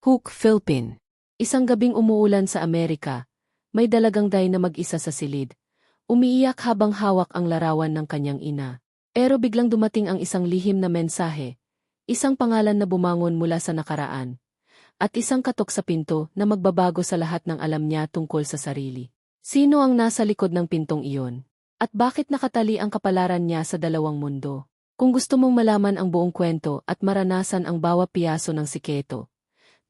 Hook, Philippine. Isang gabing umuulan sa Amerika. May dalagang day na mag-isa sa silid. Umiiyak habang hawak ang larawan ng kanyang ina. Pero biglang dumating ang isang lihim na mensahe. Isang pangalan na bumangon mula sa nakaraan. At isang katok sa pinto na magbabago sa lahat ng alam niya tungkol sa sarili. Sino ang nasa likod ng pintong iyon? At bakit nakatali ang kapalaran niya sa dalawang mundo? Kung gusto mong malaman ang buong kwento at maranasan ang bawat piyaso ng siketo,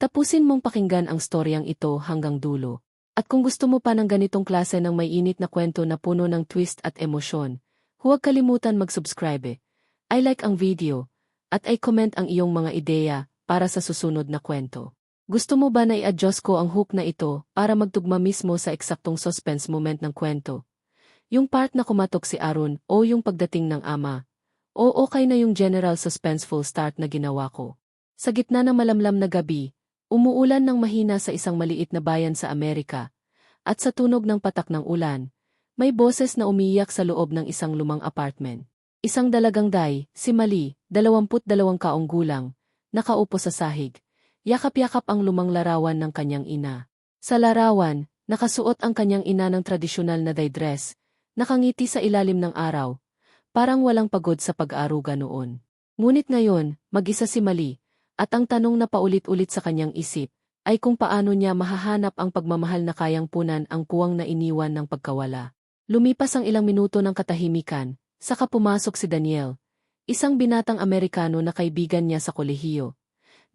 Tapusin mong pakinggan ang storyang ito hanggang dulo. At kung gusto mo pa ng ganitong klase ng may init na kwento na puno ng twist at emosyon, huwag kalimutan mag-subscribe, I like ang video, at I comment ang iyong mga ideya para sa susunod na kwento. Gusto mo ba na i-adjust ko ang hook na ito para magtugma mismo sa eksaktong suspense moment ng kwento? Yung part na kumatok si Arun o yung pagdating ng ama? O okay na yung general suspenseful start na ginawa ko? Sa gitna ng malamlam na gabi, Umuulan ng mahina sa isang maliit na bayan sa Amerika, at sa tunog ng patak ng ulan, may boses na umiiyak sa loob ng isang lumang apartment. Isang dalagang day, si Mali, 22 kaong gulang, nakaupo sa sahig, yakap-yakap ang lumang larawan ng kanyang ina. Sa larawan, nakasuot ang kanyang ina ng tradisyonal na day dress, nakangiti sa ilalim ng araw, parang walang pagod sa pag-aaruga noon. Ngunit ngayon, mag-isa si Mali, at ang tanong na paulit-ulit sa kanyang isip, ay kung paano niya mahahanap ang pagmamahal na kayang punan ang puwang na iniwan ng pagkawala. Lumipas ang ilang minuto ng katahimikan, saka pumasok si Daniel, isang binatang Amerikano na kaibigan niya sa kolehiyo.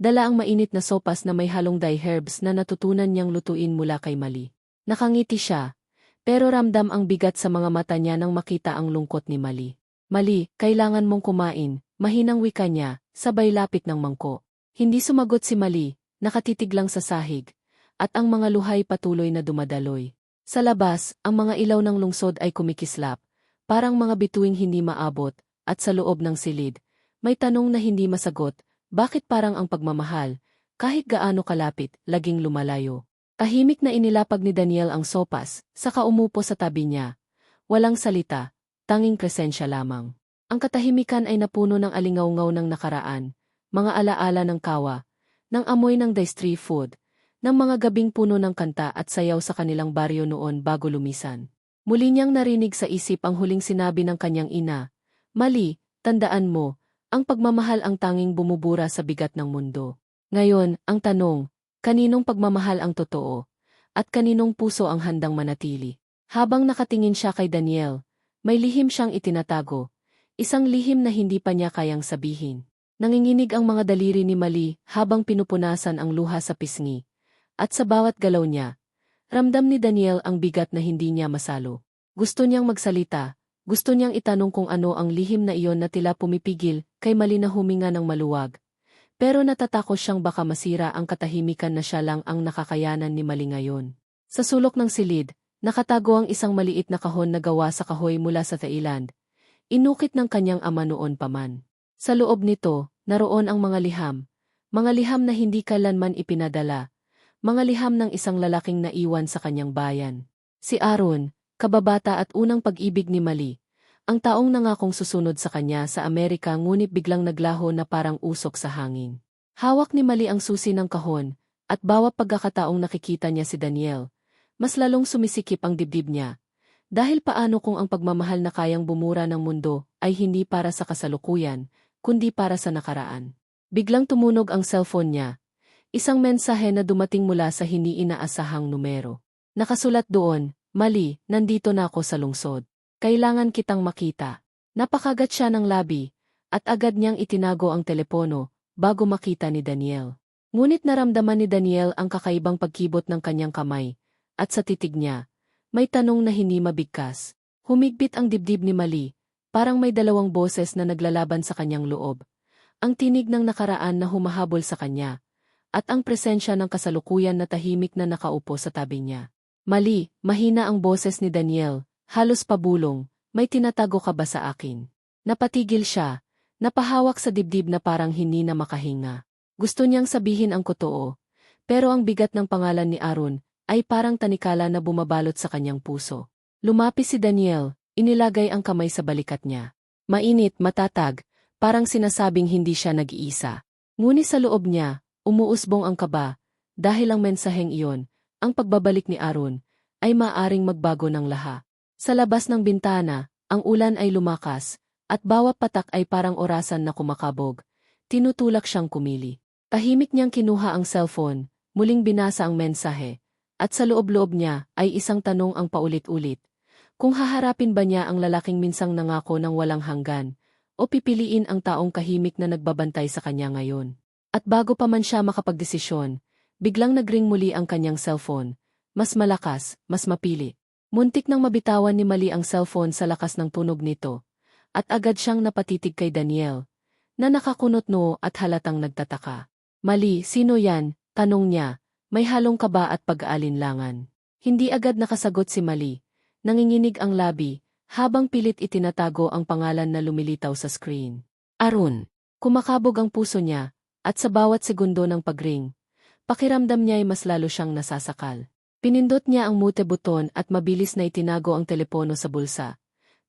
Dala ang mainit na sopas na may halong dye herbs na natutunan niyang lutuin mula kay Mali. Nakangiti siya, pero ramdam ang bigat sa mga mata niya nang makita ang lungkot ni Mali. Mali, kailangan mong kumain, mahinang wika niya, sabay lapit ng mangko. Hindi sumagot si Mali, nakatitig lang sa sahig, at ang mga luhay patuloy na dumadaloy. Sa labas, ang mga ilaw ng lungsod ay kumikislap, parang mga bituing hindi maabot, at sa loob ng silid, may tanong na hindi masagot, bakit parang ang pagmamahal, kahit gaano kalapit, laging lumalayo. Tahimik na inilapag ni Daniel ang sopas, saka umupo sa tabi niya. Walang salita, tanging presensya lamang. Ang katahimikan ay napuno ng alingaw-ngaw ng nakaraan, mga alaala ng kawa, ng amoy ng street food, ng mga gabing puno ng kanta at sayaw sa kanilang baryo noon bago lumisan. Muli niyang narinig sa isip ang huling sinabi ng kanyang ina, Mali, tandaan mo, ang pagmamahal ang tanging bumubura sa bigat ng mundo. Ngayon, ang tanong, kaninong pagmamahal ang totoo? At kaninong puso ang handang manatili? Habang nakatingin siya kay Daniel, may lihim siyang itinatago, isang lihim na hindi pa niya kayang sabihin. Nanginginig ang mga daliri ni Mali habang pinupunasan ang luha sa pisngi. At sa bawat galaw niya, ramdam ni Daniel ang bigat na hindi niya masalo. Gusto niyang magsalita, gusto niyang itanong kung ano ang lihim na iyon na tila pumipigil kay Mali na huminga ng maluwag. Pero natatakot siyang baka masira ang katahimikan na siya lang ang nakakayanan ni Mali ngayon. Sa sulok ng silid, nakatago ang isang maliit na kahon na gawa sa kahoy mula sa Thailand. Inukit ng kanyang ama noon paman. Sa loob nito, naroon ang mga liham, mga liham na hindi kalanman ipinadala, mga liham ng isang lalaking naiwan sa kanyang bayan. Si Aaron, kababata at unang pag-ibig ni Mali, ang taong nangakong susunod sa kanya sa Amerika ngunit biglang naglaho na parang usok sa hangin. Hawak ni Mali ang susi ng kahon, at bawat pagkakataong nakikita niya si Daniel, mas lalong sumisikip ang dibdib niya. Dahil paano kung ang pagmamahal na kayang bumura ng mundo ay hindi para sa kasalukuyan, kundi para sa nakaraan. Biglang tumunog ang cellphone niya. Isang mensahe na dumating mula sa hindi inaasahang numero. Nakasulat doon, Mali, nandito na ako sa lungsod. Kailangan kitang makita. Napakagat siya ng labi, at agad niyang itinago ang telepono, bago makita ni Daniel. Ngunit naramdaman ni Daniel ang kakaibang pagkibot ng kanyang kamay, at sa titig niya, may tanong na hindi mabigkas. Humigpit ang dibdib ni Mali, Parang may dalawang boses na naglalaban sa kanyang loob. Ang tinig ng nakaraan na humahabol sa kanya, at ang presensya ng kasalukuyan na tahimik na nakaupo sa tabi niya. Mali, mahina ang boses ni Daniel, halos pabulong, may tinatago ka ba sa akin? Napatigil siya, napahawak sa dibdib na parang hindi na makahinga. Gusto niyang sabihin ang kotoo, pero ang bigat ng pangalan ni Aaron ay parang tanikala na bumabalot sa kanyang puso. Lumapis si Daniel, Inilagay ang kamay sa balikat niya. Mainit, matatag, parang sinasabing hindi siya nag-iisa. Ngunit sa loob niya, umuusbong ang kaba, dahil ang mensaheng iyon, ang pagbabalik ni Aaron, ay maaring magbago ng laha. Sa labas ng bintana, ang ulan ay lumakas, at bawat patak ay parang orasan na kumakabog. Tinutulak siyang kumili. Tahimik niyang kinuha ang cellphone, muling binasa ang mensahe, at sa loob-loob niya ay isang tanong ang paulit-ulit. Kung haharapin ba niya ang lalaking minsang nangako ng walang hanggan, o pipiliin ang taong kahimik na nagbabantay sa kanya ngayon. At bago pa man siya makapagdesisyon, biglang nagring muli ang kanyang cellphone, mas malakas, mas mapili. Muntik nang mabitawan ni Mali ang cellphone sa lakas ng tunog nito, at agad siyang napatitig kay Daniel, na nakakunot noo at halatang nagtataka. Mali, sino yan? Tanong niya, may halong kaba at pag-aalinlangan. Hindi agad nakasagot si Mali, nanginginig ang labi, habang pilit itinatago ang pangalan na lumilitaw sa screen. Arun, kumakabog ang puso niya, at sa bawat segundo ng pagring, pakiramdam niya ay mas lalo siyang nasasakal. Pinindot niya ang mute buton at mabilis na itinago ang telepono sa bulsa.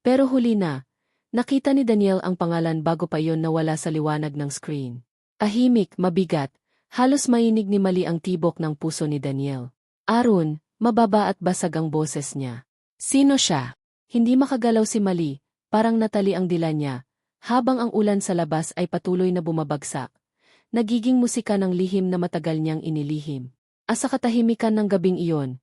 Pero huli na, nakita ni Daniel ang pangalan bago pa iyon nawala sa liwanag ng screen. Tahimik, mabigat, halos mainig ni Mali ang tibok ng puso ni Daniel. Arun, mababa at basag ang boses niya. Sino siya? Hindi makagalaw si Mali, parang natali ang dila niya, habang ang ulan sa labas ay patuloy na bumabagsak. Nagiging musika ng lihim na matagal niyang inilihim. Asa katahimikan ng gabing iyon,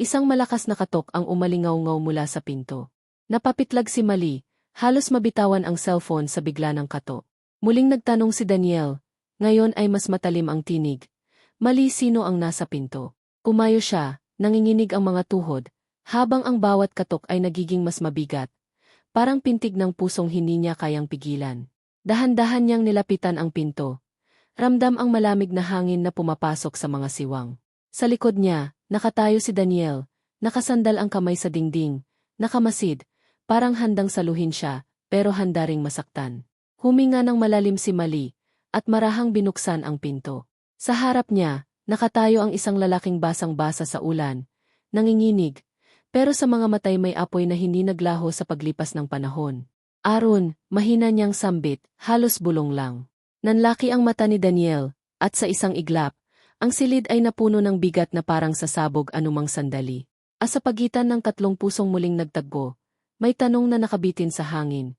isang malakas na katok ang umalingaw-ngaw mula sa pinto. Napapitlag si Mali, halos mabitawan ang cellphone sa bigla ng kato. Muling nagtanong si Daniel, ngayon ay mas matalim ang tinig. Mali sino ang nasa pinto. Kumayo siya, nanginginig ang mga tuhod, habang ang bawat katok ay nagiging mas mabigat. Parang pintig ng pusong hindi niya kayang pigilan. Dahan-dahan niyang nilapitan ang pinto. Ramdam ang malamig na hangin na pumapasok sa mga siwang. Sa likod niya, nakatayo si Daniel, nakasandal ang kamay sa dingding, nakamasid, parang handang saluhin siya, pero handa ring masaktan. Huminga ng malalim si Mali, at marahang binuksan ang pinto. Sa harap niya, nakatayo ang isang lalaking basang-basa sa ulan, nanginginig, pero sa mga matay may apoy na hindi naglaho sa paglipas ng panahon. Aron, mahina niyang sambit, halos bulong lang. Nanlaki ang mata ni Daniel, at sa isang iglap, ang silid ay napuno ng bigat na parang sasabog anumang sandali. As sa pagitan ng tatlong pusong muling nagtagbo, may tanong na nakabitin sa hangin.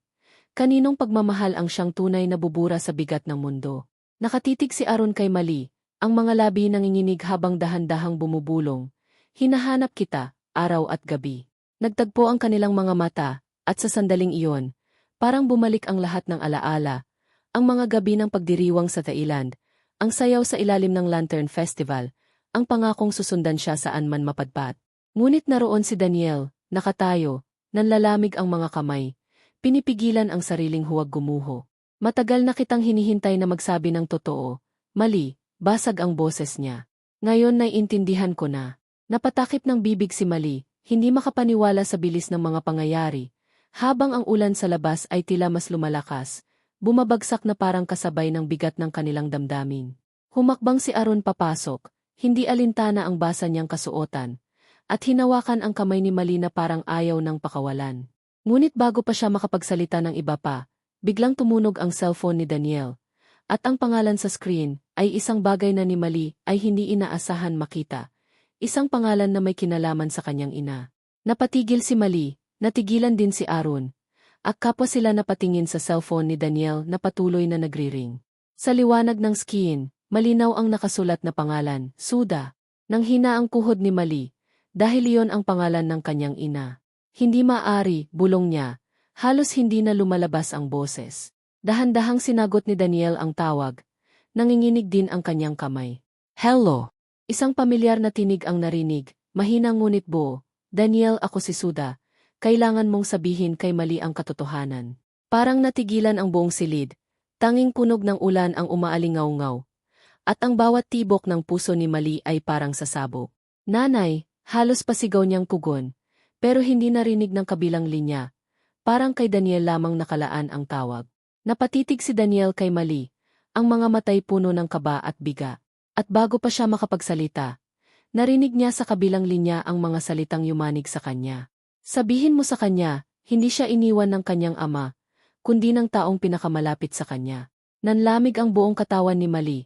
Kaninong pagmamahal ang siyang tunay na bubura sa bigat ng mundo? Nakatitig si Aron kay Mali, ang mga labi nanginginig habang dahan-dahang bumubulong. Hinahanap kita, araw at gabi. Nagtagpo ang kanilang mga mata, at sa sandaling iyon, parang bumalik ang lahat ng alaala, ang mga gabi ng pagdiriwang sa Thailand, ang sayaw sa ilalim ng Lantern Festival, ang pangakong susundan siya saan man mapadpat. Ngunit naroon si Daniel, nakatayo, nanlalamig ang mga kamay, pinipigilan ang sariling huwag gumuho. Matagal na kitang hinihintay na magsabi ng totoo, mali, basag ang boses niya. Ngayon naiintindihan ko na. Napatakip ng bibig si Mali, hindi makapaniwala sa bilis ng mga pangyayari. Habang ang ulan sa labas ay tila mas lumalakas, bumabagsak na parang kasabay ng bigat ng kanilang damdamin. Humakbang si Aron papasok, hindi alintana ang basa niyang kasuotan, at hinawakan ang kamay ni Mali na parang ayaw ng pakawalan. Ngunit bago pa siya makapagsalita ng iba pa, biglang tumunog ang cellphone ni Daniel, at ang pangalan sa screen ay isang bagay na ni Mali ay hindi inaasahan makita. Isang pangalan na may kinalaman sa kanyang ina. Napatigil si Mali, natigilan din si Aaron. At kapwa sila napatingin sa cellphone ni Daniel na patuloy na nagriring. Sa liwanag ng skiin, malinaw ang nakasulat na pangalan, Suda. Nang hina ang kuhod ni Mali, dahil iyon ang pangalan ng kanyang ina. Hindi maari, bulong niya, halos hindi na lumalabas ang boses. Dahan-dahang sinagot ni Daniel ang tawag. Nanginginig din ang kanyang kamay. Hello! Isang pamilyar na tinig ang narinig, mahina ngunit buo. Daniel ako si Suda, kailangan mong sabihin kay mali ang katotohanan. Parang natigilan ang buong silid, tanging punog ng ulan ang umaalingaw-ngaw. At ang bawat tibok ng puso ni Mali ay parang sasabog. Nanay, halos pasigaw niyang kugon, pero hindi narinig ng kabilang linya. Parang kay Daniel lamang nakalaan ang tawag. Napatitig si Daniel kay Mali, ang mga matay puno ng kaba at biga. At bago pa siya makapagsalita, narinig niya sa kabilang linya ang mga salitang yumanig sa kanya. Sabihin mo sa kanya, hindi siya iniwan ng kanyang ama, kundi ng taong pinakamalapit sa kanya. Nanlamig ang buong katawan ni Mali.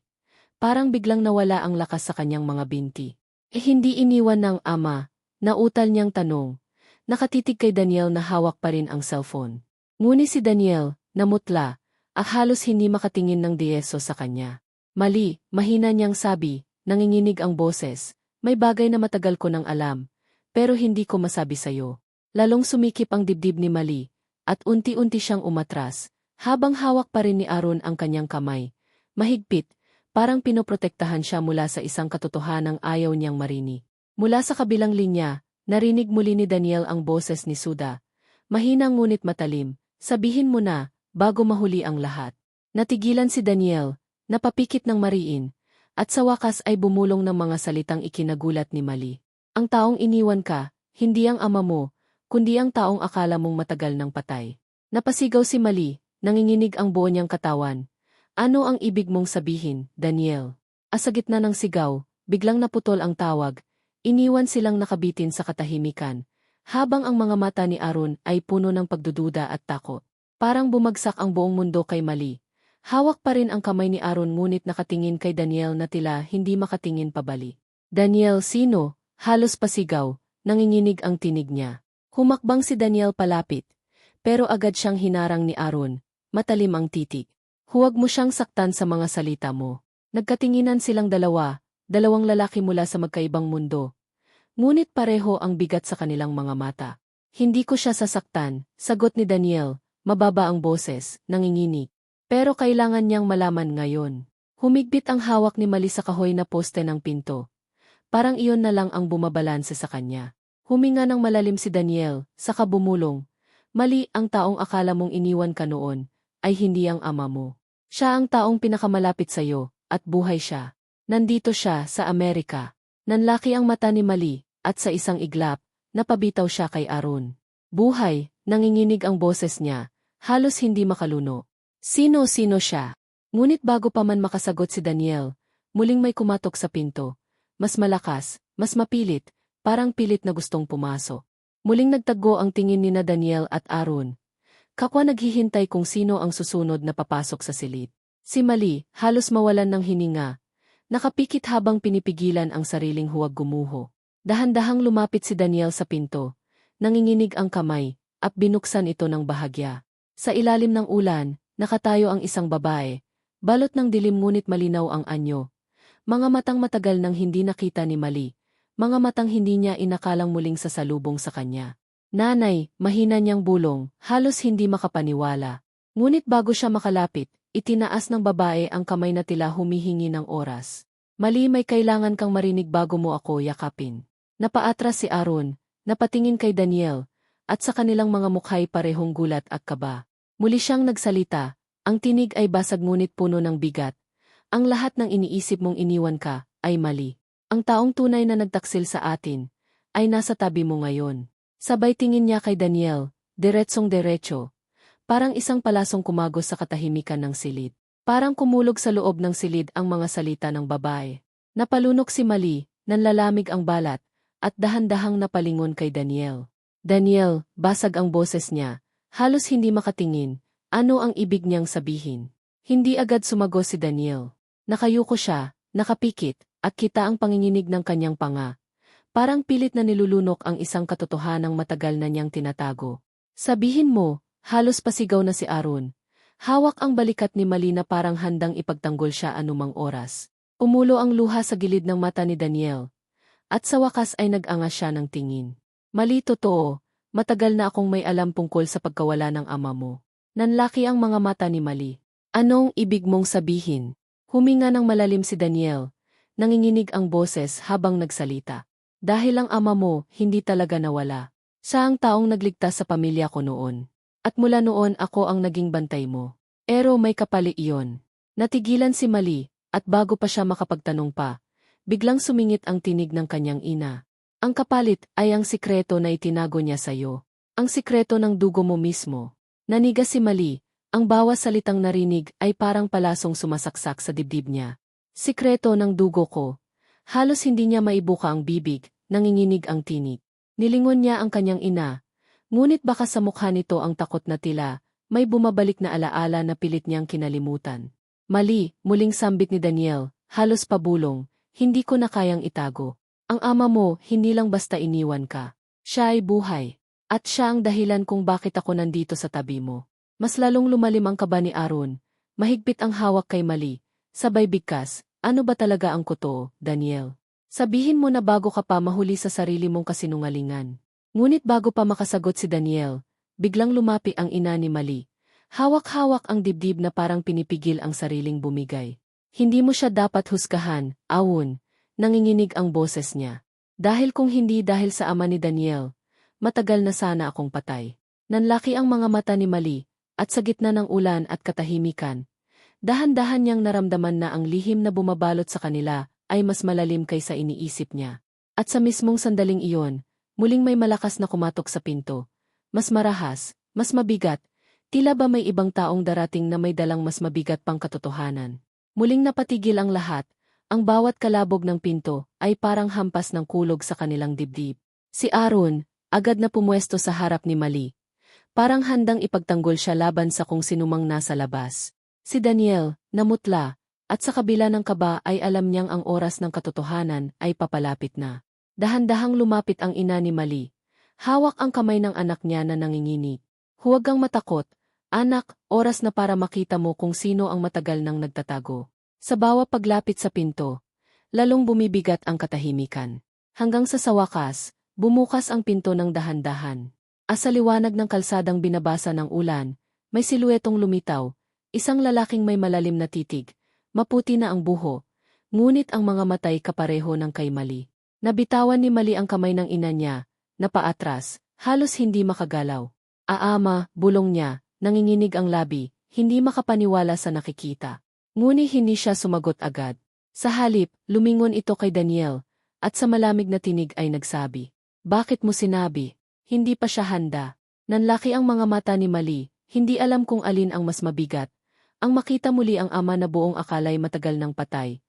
Parang biglang nawala ang lakas sa kanyang mga binti. Eh hindi iniwan ng ama, nautal niyang tanong. Nakatitig kay Daniel na hawak pa rin ang cellphone. Ngunit si Daniel, namutla, at halos hindi makatingin ng dieso sa kanya. Mali, mahina niyang sabi, nanginginig ang boses, may bagay na matagal ko nang alam, pero hindi ko masabi sa'yo. Lalong sumikip ang dibdib ni Mali, at unti-unti siyang umatras, habang hawak pa rin ni Aaron ang kanyang kamay. Mahigpit, parang pinoprotektahan siya mula sa isang katotohanang ayaw niyang marini. Mula sa kabilang linya, narinig muli ni Daniel ang boses ni Suda. Mahina ngunit matalim, sabihin mo na, bago mahuli ang lahat. Natigilan si Daniel, napapikit ng mariin, at sa wakas ay bumulong ng mga salitang ikinagulat ni Mali. Ang taong iniwan ka, hindi ang ama mo, kundi ang taong akala mong matagal ng patay. Napasigaw si Mali, nanginginig ang buo niyang katawan. Ano ang ibig mong sabihin, Daniel? Asa gitna ng sigaw, biglang naputol ang tawag, iniwan silang nakabitin sa katahimikan, habang ang mga mata ni Aaron ay puno ng pagdududa at takot. Parang bumagsak ang buong mundo kay Mali. Hawak pa rin ang kamay ni Aaron ngunit nakatingin kay Daniel na tila hindi makatingin pabali. Daniel, sino? Halos pasigaw, nanginginig ang tinig niya. Humakbang si Daniel palapit, pero agad siyang hinarang ni Aaron, matalim ang titig. Huwag mo siyang saktan sa mga salita mo. Nagkatinginan silang dalawa, dalawang lalaki mula sa magkaibang mundo. Ngunit pareho ang bigat sa kanilang mga mata. Hindi ko siya sasaktan, sagot ni Daniel, mababa ang boses, nanginginig. Pero kailangan niyang malaman ngayon. Humigpit ang hawak ni Mali sa kahoy na poste ng pinto. Parang iyon na lang ang bumabalanse sa kanya. Huminga ng malalim si Daniel, saka bumulong. Mali ang taong akala mong iniwan ka noon, ay hindi ang ama mo. Siya ang taong pinakamalapit sa iyo, at buhay siya. Nandito siya sa Amerika. Nanlaki ang mata ni Mali, at sa isang iglap, napabitaw siya kay Aaron. Buhay, nanginginig ang boses niya, halos hindi makaluno. Sino-sino siya? Ngunit bago pa man makasagot si Daniel, muling may kumatok sa pinto. Mas malakas, mas mapilit, parang pilit na gustong pumasok. Muling nagtago ang tingin ni na Daniel at Aaron. Kapwa naghihintay kung sino ang susunod na papasok sa silid. Si Mali, halos mawalan ng hininga. Nakapikit habang pinipigilan ang sariling huwag gumuho. Dahan-dahang lumapit si Daniel sa pinto. Nanginginig ang kamay, at binuksan ito ng bahagya. Sa ilalim ng ulan, Nakatayo ang isang babae, balot ng dilim ngunit malinaw ang anyo. Mga matang matagal nang hindi nakita ni Mali, mga matang hindi niya inakalang muling sasalubong sa kanya. Nanay, mahina niyang bulong, halos hindi makapaniwala. Ngunit bago siya makalapit, itinaas ng babae ang kamay na tila humihingi ng oras. Mali may kailangan kang marinig bago mo ako yakapin. Napaatras si Aaron, napatingin kay Daniel, at sa kanilang mga mukhay parehong gulat at kaba. Muli siyang nagsalita, ang tinig ay basag ngunit puno ng bigat. Ang lahat ng iniisip mong iniwan ka, ay mali. Ang taong tunay na nagtaksil sa atin, ay nasa tabi mo ngayon. Sabay tingin niya kay Daniel, diretsong derecho. Parang isang palasong kumagos sa katahimikan ng silid. Parang kumulog sa loob ng silid ang mga salita ng babae. Napalunok si Mali, nanlalamig ang balat, at dahan-dahang napalingon kay Daniel. Daniel, basag ang boses niya, Halos hindi makatingin, ano ang ibig niyang sabihin. Hindi agad sumago si Daniel. Nakayuko siya, nakapikit, at kita ang panginginig ng kanyang panga. Parang pilit na nilulunok ang isang katotohanang matagal na niyang tinatago. Sabihin mo, halos pasigaw na si Aaron. Hawak ang balikat ni Malina parang handang ipagtanggol siya anumang oras. Umulo ang luha sa gilid ng mata ni Daniel. At sa wakas ay nag-anga siya ng tingin. Mali totoo, Matagal na akong may alam tungkol sa pagkawala ng ama mo. Nanlaki ang mga mata ni Mali. Anong ibig mong sabihin? Huminga ng malalim si Daniel. Nanginginig ang boses habang nagsalita. Dahil ang ama mo, hindi talaga nawala. Siya ang taong nagligtas sa pamilya ko noon. At mula noon ako ang naging bantay mo. Pero may kapali iyon. Natigilan si Mali, at bago pa siya makapagtanong pa, biglang sumingit ang tinig ng kanyang ina. Ang kapalit ay ang sikreto na itinago niya sa iyo. Ang sikreto ng dugo mo mismo. Naniga si Mali, ang bawas salitang narinig ay parang palasong sumasaksak sa dibdib niya. Sikreto ng dugo ko. Halos hindi niya maibuka ang bibig, nanginginig ang tinig. Nilingon niya ang kanyang ina. Ngunit baka sa mukha nito ang takot na tila, may bumabalik na alaala na pilit niyang kinalimutan. Mali, muling sambit ni Daniel, halos pabulong, hindi ko na kayang itago. Ang ama mo, hindi lang basta iniwan ka. Siya ay buhay. At siya ang dahilan kung bakit ako nandito sa tabi mo. Mas lalong lumalim ang kaba ni Aaron. Mahigpit ang hawak kay Mali. Sabay bigkas, ano ba talaga ang kuto, Daniel? Sabihin mo na bago ka pa mahuli sa sarili mong kasinungalingan. Ngunit bago pa makasagot si Daniel, biglang lumapi ang ina ni Mali. Hawak-hawak ang dibdib na parang pinipigil ang sariling bumigay. Hindi mo siya dapat husgahan, awon, nanginginig ang boses niya. Dahil kung hindi dahil sa ama ni Daniel, matagal na sana akong patay. Nanlaki ang mga mata ni Mali, at sa gitna ng ulan at katahimikan, dahan-dahan niyang naramdaman na ang lihim na bumabalot sa kanila ay mas malalim kaysa iniisip niya. At sa mismong sandaling iyon, muling may malakas na kumatok sa pinto. Mas marahas, mas mabigat, Tila ba may ibang taong darating na may dalang mas mabigat pang katotohanan? Muling napatigil ang lahat, ang bawat kalabog ng pinto ay parang hampas ng kulog sa kanilang dibdib. Si Aaron, agad na pumwesto sa harap ni Mali. Parang handang ipagtanggol siya laban sa kung sinumang nasa labas. Si Daniel, namutla, at sa kabila ng kaba ay alam niyang ang oras ng katotohanan ay papalapit na. Dahan-dahang lumapit ang ina ni Mali. Hawak ang kamay ng anak niya na nanginginig. Huwag kang matakot, anak, oras na para makita mo kung sino ang matagal nang nagtatago. Sa bawa paglapit sa pinto, lalong bumibigat ang katahimikan. Hanggang sa sawakas, bumukas ang pinto ng dahan-dahan. Asa liwanag ng kalsadang binabasa ng ulan, may siluetong lumitaw, isang lalaking may malalim na titig, maputi na ang buho, ngunit ang mga matay kapareho ng kay Mali. Nabitawan ni Mali ang kamay ng ina niya, na paatras, halos hindi makagalaw. Aama, bulong niya, nanginginig ang labi, hindi makapaniwala sa nakikita. Ngunit hindi siya sumagot agad. Sa halip, lumingon ito kay Daniel, at sa malamig na tinig ay nagsabi, Bakit mo sinabi? Hindi pa siya handa. Nanlaki ang mga mata ni Mali, hindi alam kung alin ang mas mabigat. Ang makita muli ang ama na buong akalay matagal ng patay.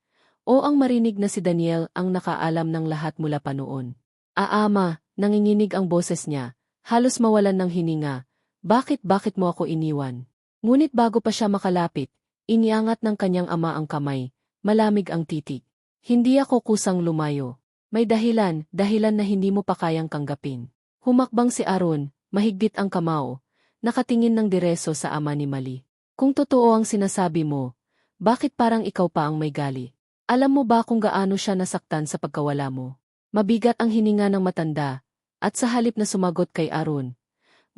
O ang marinig na si Daniel ang nakaalam ng lahat mula pa noon. Aama, nanginginig ang boses niya, Halos mawalan ng hininga. Bakit bakit mo ako iniwan? Ngunit bago pa siya makalapit, iniangat ng kanyang ama ang kamay, malamig ang titig. Hindi ako kusang lumayo. May dahilan, dahilan na hindi mo pa kayang kanggapin. Humakbang si Aaron, mahigpit ang kamao, nakatingin ng direso sa ama ni Mali. Kung totoo ang sinasabi mo, bakit parang ikaw pa ang may gali? Alam mo ba kung gaano siya nasaktan sa pagkawala mo? Mabigat ang hininga ng matanda, at sa halip na sumagot kay Aaron,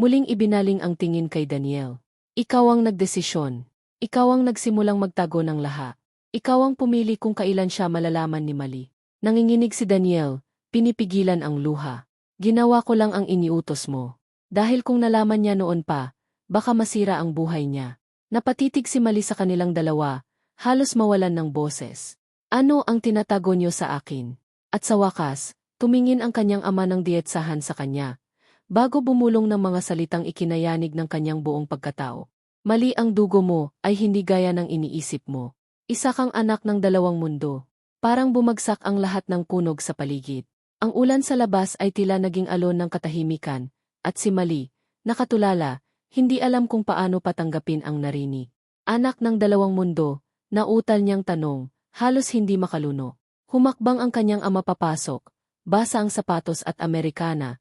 muling ibinaling ang tingin kay Daniel. Ikaw ang nagdesisyon. Ikaw ang nagsimulang magtago ng laha. Ikaw ang pumili kung kailan siya malalaman ni Mali. Nanginginig si Daniel, pinipigilan ang luha. Ginawa ko lang ang iniutos mo. Dahil kung nalaman niya noon pa, baka masira ang buhay niya. Napatitig si Mali sa kanilang dalawa, halos mawalan ng boses. Ano ang tinatago niyo sa akin? At sa wakas, Tumingin ang kanyang ama ng dietsahan sa kanya, bago bumulong ng mga salitang ikinayanig ng kanyang buong pagkatao. Mali ang dugo mo ay hindi gaya ng iniisip mo. Isa kang anak ng dalawang mundo. Parang bumagsak ang lahat ng kunog sa paligid. Ang ulan sa labas ay tila naging alon ng katahimikan, at si Mali, nakatulala, hindi alam kung paano patanggapin ang narinig. Anak ng dalawang mundo, nautal niyang tanong, halos hindi makaluno. Humakbang ang kanyang ama papasok, basa ang sapatos at Amerikana,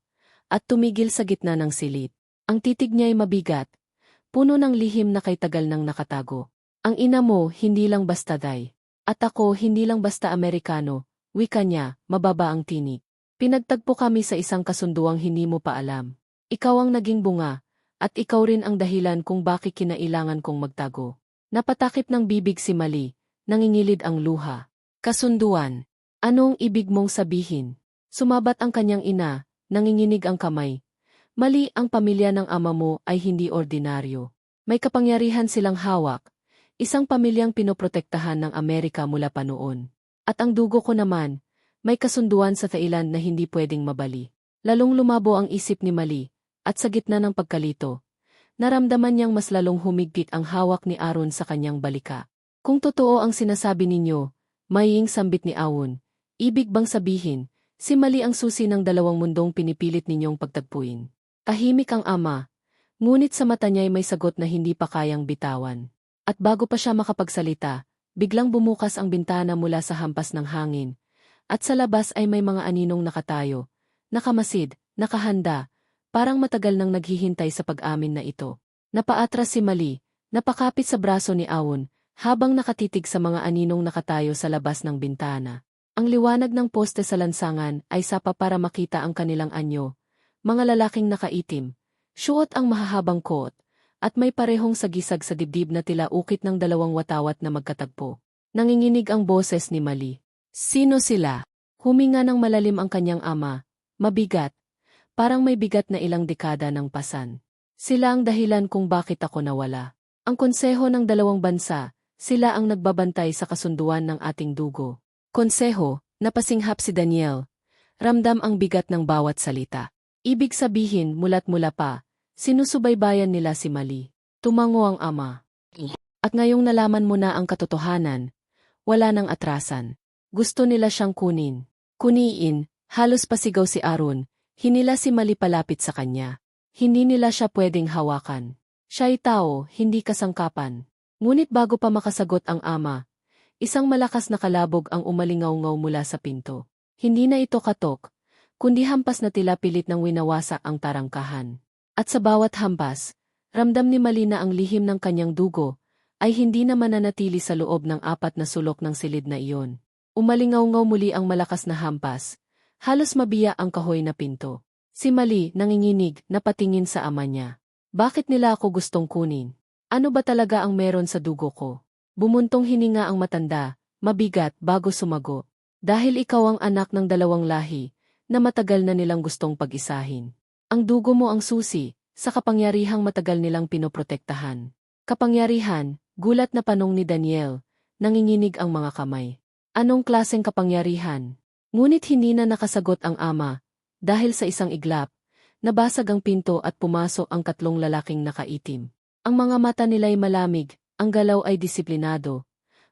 at tumigil sa gitna ng silid. Ang titig niya ay mabigat, puno ng lihim na kay tagal nang nakatago. Ang ina mo hindi lang basta day. At ako hindi lang basta Amerikano, wika niya, mababa ang tinig. Pinagtagpo kami sa isang kasunduang hindi mo pa alam. Ikaw ang naging bunga, at ikaw rin ang dahilan kung bakit kinailangan kong magtago. Napatakip ng bibig si Mali, nangingilid ang luha. Kasunduan. Anong ibig mong sabihin? Sumabat ang kanyang ina, nanginginig ang kamay. Mali ang pamilya ng ama mo ay hindi ordinaryo. May kapangyarihan silang hawak, isang pamilyang pinoprotektahan ng Amerika mula pa noon. At ang dugo ko naman, may kasunduan sa Thailand na hindi pwedeng mabali. Lalong lumabo ang isip ni Mali, at sa gitna ng pagkalito, naramdaman niyang mas lalong humigpit ang hawak ni Aaron sa kanyang balika. Kung totoo ang sinasabi ninyo, maying sambit ni Awon, ibig bang sabihin, Si Mali ang susi ng dalawang mundong pinipilit ninyong pagtagpuin. Tahimik ang ama, ngunit sa mata niya'y may sagot na hindi pa kayang bitawan. At bago pa siya makapagsalita, biglang bumukas ang bintana mula sa hampas ng hangin. At sa labas ay may mga aninong nakatayo, nakamasid, nakahanda, parang matagal nang naghihintay sa pag-amin na ito. Napaatras si Mali, napakapit sa braso ni Awon, habang nakatitig sa mga aninong nakatayo sa labas ng bintana. Ang liwanag ng poste sa lansangan ay sapa para makita ang kanilang anyo, mga lalaking nakaitim, suot ang mahahabang coat, at may parehong sagisag sa dibdib na tila ukit ng dalawang watawat na magkatagpo. Nanginginig ang boses ni Mali. Sino sila? Huminga ng malalim ang kanyang ama, mabigat, parang may bigat na ilang dekada ng pasan. Sila ang dahilan kung bakit ako nawala. Ang konseho ng dalawang bansa, sila ang nagbabantay sa kasunduan ng ating dugo. Konseho, napasinghap si Daniel. Ramdam ang bigat ng bawat salita. Ibig sabihin mula't mula pa, sinusubaybayan nila si Mali. Tumango ang ama. At ngayong nalaman mo na ang katotohanan, wala nang atrasan. Gusto nila siyang kunin. Kuniin, halos pasigaw si Arun, hinila si Mali palapit sa kanya. Hindi nila siya pwedeng hawakan. Siya'y tao, hindi kasangkapan. Ngunit bago pa makasagot ang ama, isang malakas na kalabog ang umalingaw-ngaw mula sa pinto. Hindi na ito katok, kundi hampas na tila pilit ng winawasak ang tarangkahan. At sa bawat hampas, ramdam ni Malina ang lihim ng kanyang dugo, ay hindi na mananatili sa loob ng apat na sulok ng silid na iyon. Umalingaw-ngaw muli ang malakas na hampas, halos mabiya ang kahoy na pinto. Si Mali, nanginginig, napatingin sa ama niya. Bakit nila ako gustong kunin? Ano ba talaga ang meron sa dugo ko? Bumuntong hininga ang matanda, mabigat bago sumago. Dahil ikaw ang anak ng dalawang lahi, na matagal na nilang gustong pag-isahin. Ang dugo mo ang susi, sa kapangyarihang matagal nilang pinoprotektahan. Kapangyarihan, gulat na panong ni Daniel, nanginginig ang mga kamay. Anong klaseng kapangyarihan? Ngunit hindi na nakasagot ang ama, dahil sa isang iglap, nabasag ang pinto at pumasok ang katlong lalaking nakaitim. Ang mga mata nila'y malamig, ang galaw ay disiplinado,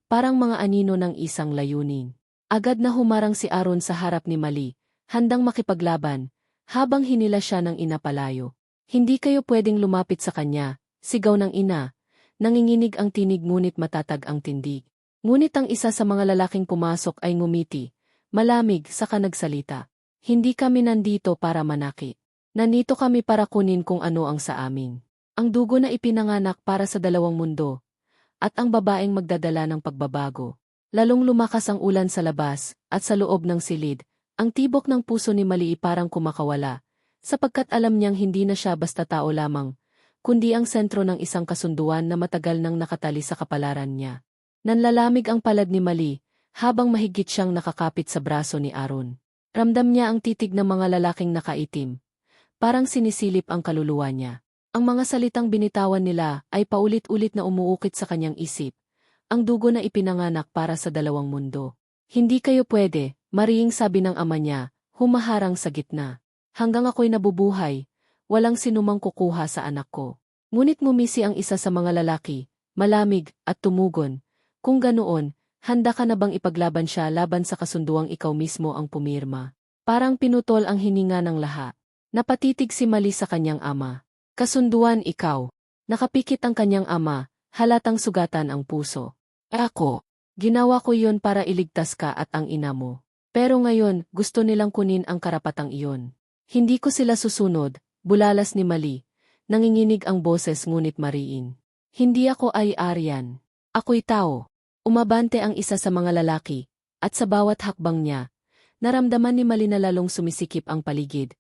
parang mga anino ng isang layunin. Agad na humarang si Aaron sa harap ni Mali, handang makipaglaban, habang hinila siya ng ina palayo. Hindi kayo pwedeng lumapit sa kanya, sigaw ng ina, nanginginig ang tinig ngunit matatag ang tindig. Ngunit ang isa sa mga lalaking pumasok ay ngumiti, malamig saka nagsalita. Hindi kami nandito para manaki. Nandito kami para kunin kung ano ang sa amin. Ang dugo na ipinanganak para sa dalawang mundo. At ang babaeng magdadala ng pagbabago. Lalong lumakas ang ulan sa labas, at sa loob ng silid, ang tibok ng puso ni Malii parang kumakawala, sapagkat alam niyang hindi na siya basta tao lamang, kundi ang sentro ng isang kasunduan na matagal nang nakatali sa kapalaran niya. Nanlalamig ang palad ni Mali, habang mahigit siyang nakakapit sa braso ni Aaron. Ramdam niya ang titig ng mga lalaking nakaitim. Parang sinisilip ang kaluluwa niya. Ang mga salitang binitawan nila ay paulit-ulit na umuukit sa kanyang isip. Ang dugo na ipinanganak para sa dalawang mundo. Hindi kayo pwede, mariing sabi ng ama niya, humaharang sa gitna. Hanggang ako'y nabubuhay, walang sinumang kukuha sa anak ko. Ngunit mumisi ang isa sa mga lalaki, malamig at tumugon. Kung ganoon, Handa ka na bang ipaglaban siya laban sa kasunduang ikaw mismo ang pumirma? Parang pinutol ang hininga ng lahat. Napatitig si Mali sa kanyang ama. Kasunduan ikaw. Nakapikit ang kanyang ama, halatang sugatan ang puso. Ako, ginawa ko yon para iligtas ka at ang ina mo. Pero ngayon, gusto nilang kunin ang karapatang iyon. Hindi ko sila susunod, bulalas ni Mali. Nanginginig ang boses ngunit mariin. Hindi ako ay Aryan. Ako'y tao. Umabante ang isa sa mga lalaki, at sa bawat hakbang niya, naramdaman ni Malina lalong sumisikip ang paligid.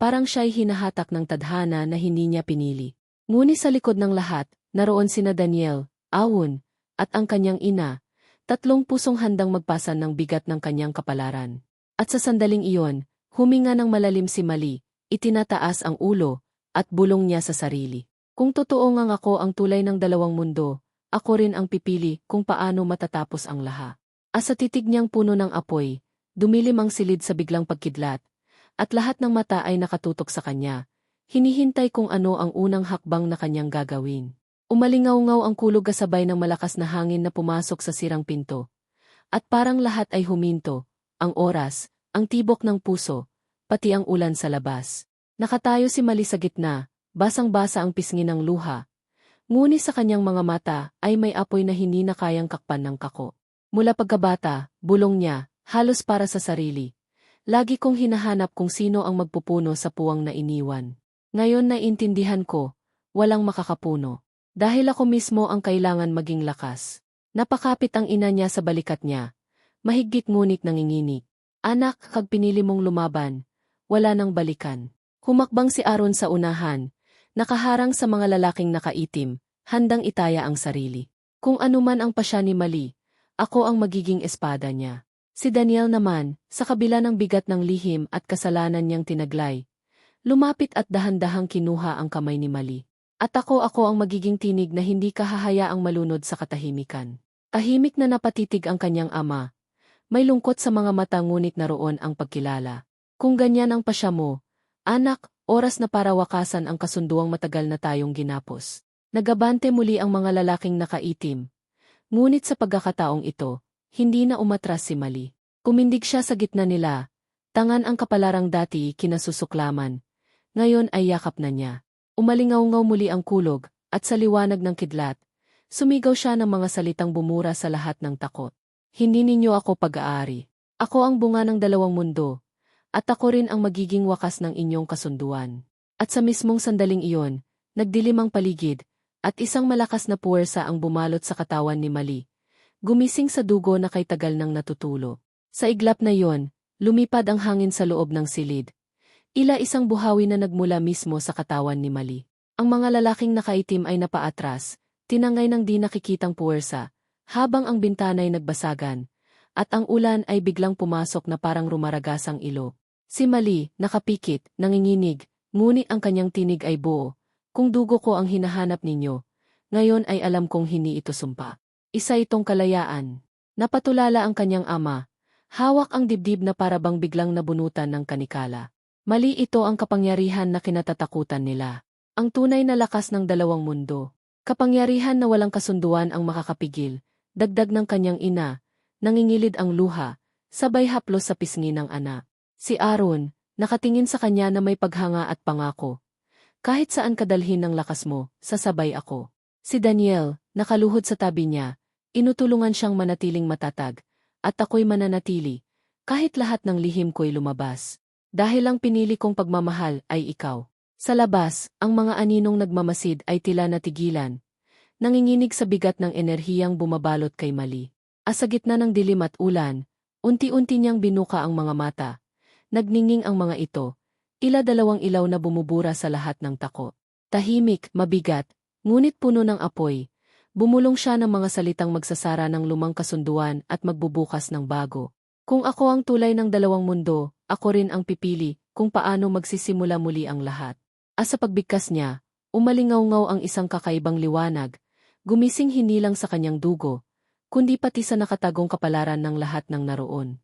Parang siya'y hinahatak ng tadhana na hindi niya pinili. Ngunit sa likod ng lahat, naroon sina Daniel, Awon, at ang kanyang ina, tatlong pusong handang magpasan ng bigat ng kanyang kapalaran. At sa sandaling iyon, huminga ng malalim si Mali, itinataas ang ulo, at bulong niya sa sarili. Kung totoo ngang ako ang tulay ng dalawang mundo, ako rin ang pipili kung paano matatapos ang laha. As sa titig niyang puno ng apoy, dumilim ang silid sa biglang pagkidlat, at lahat ng mata ay nakatutok sa kanya. Hinihintay kung ano ang unang hakbang na kanyang gagawin. Umalingaw-ngaw ang kulog kasabay ng malakas na hangin na pumasok sa sirang pinto. At parang lahat ay huminto, ang oras, ang tibok ng puso, pati ang ulan sa labas. Nakatayo si Mali sa gitna, basang-basa ang pisngi ng luha, Ngunit sa kanyang mga mata ay may apoy na hindi na kayang kakpan ng kako. Mula pagkabata, bulong niya, halos para sa sarili. Lagi kong hinahanap kung sino ang magpupuno sa puwang na iniwan. Ngayon na intindihan ko, walang makakapuno. Dahil ako mismo ang kailangan maging lakas. Napakapit ang ina niya sa balikat niya. Mahigit ngunit nanginginig. Anak, kag pinili mong lumaban, wala nang balikan. Humakbang si Aaron sa unahan, nakaharang sa mga lalaking nakaitim, handang itaya ang sarili. Kung anuman ang pasya ni Mali, ako ang magiging espada niya. Si Daniel naman, sa kabila ng bigat ng lihim at kasalanan niyang tinaglay, lumapit at dahan-dahang kinuha ang kamay ni Mali. At ako ako ang magiging tinig na hindi kahahayaang malunod sa katahimikan. Tahimik na napatitig ang kanyang ama. May lungkot sa mga mata ngunit naroon ang pagkilala. Kung ganyan ang pasya mo, anak, oras na para wakasan ang kasunduang matagal na tayong ginapos. Nagabante muli ang mga lalaking nakaitim. Ngunit sa pagkakataong ito, hindi na umatras si Mali. Kumindig siya sa gitna nila. Tangan ang kapalarang dati kinasusuklaman. Ngayon ay yakap na niya. Umalingaw-ngaw muli ang kulog, at sa liwanag ng kidlat, sumigaw siya ng mga salitang bumura sa lahat ng takot. Hindi ninyo ako pag-aari. Ako ang bunga ng dalawang mundo, at ako rin ang magiging wakas ng inyong kasunduan. At sa mismong sandaling iyon, nagdilim ang paligid, at isang malakas na puwersa ang bumalot sa katawan ni Mali. Gumising sa dugo na kay tagal nang natutulo. Sa iglap na iyon, lumipad ang hangin sa loob ng silid, Ila isang buhawi na nagmula mismo sa katawan ni Mali. Ang mga lalaking nakaitim ay napaatras, tinangay ng di nakikitang puwersa, habang ang bintana'y nagbasagan, at ang ulan ay biglang pumasok na parang rumaragasang ilo. Si Mali, nakapikit, nanginginig, ngunit ang kanyang tinig ay buo. Kung dugo ko ang hinahanap ninyo, ngayon ay alam kong hindi ito sumpa. Isa itong kalayaan. Napatulala ang kanyang ama, hawak ang dibdib na parabang biglang nabunutan ng kanikala. Mali ito ang kapangyarihan na kinatatakutan nila. Ang tunay na lakas ng dalawang mundo. Kapangyarihan na walang kasunduan ang makakapigil, dagdag ng kanyang ina, nangingilid ang luha, sabay haplos sa pisngi ng anak. Si Aaron, nakatingin sa kanya na may paghanga at pangako. Kahit saan kadalhin ng lakas mo, sasabay ako. Si Daniel, nakaluhod sa tabi niya, inutulungan siyang manatiling matatag, at ako'y mananatili, kahit lahat ng lihim ko'y lumabas. Dahil ang pinili kong pagmamahal ay ikaw. Sa labas, ang mga aninong nagmamasid ay tila natigilan. Nanginginig sa bigat ng enerhiyang bumabalot kay Mali. As sa gitna ng dilim at ulan, unti-unti niyang binuka ang mga mata. Nagninging ang mga ito, ila dalawang ilaw na bumubura sa lahat ng tako. Tahimik, mabigat, ngunit puno ng apoy. Bumulong siya ng mga salitang magsasara ng lumang kasunduan at magbubukas ng bago. Kung ako ang tulay ng dalawang mundo, ako rin ang pipili kung paano magsisimula muli ang lahat. As sa pagbigkas niya, umalingaw-ngaw ang isang kakaibang liwanag, gumising hindi lang sa kanyang dugo, kundi pati sa nakatagong kapalaran ng lahat ng naroon.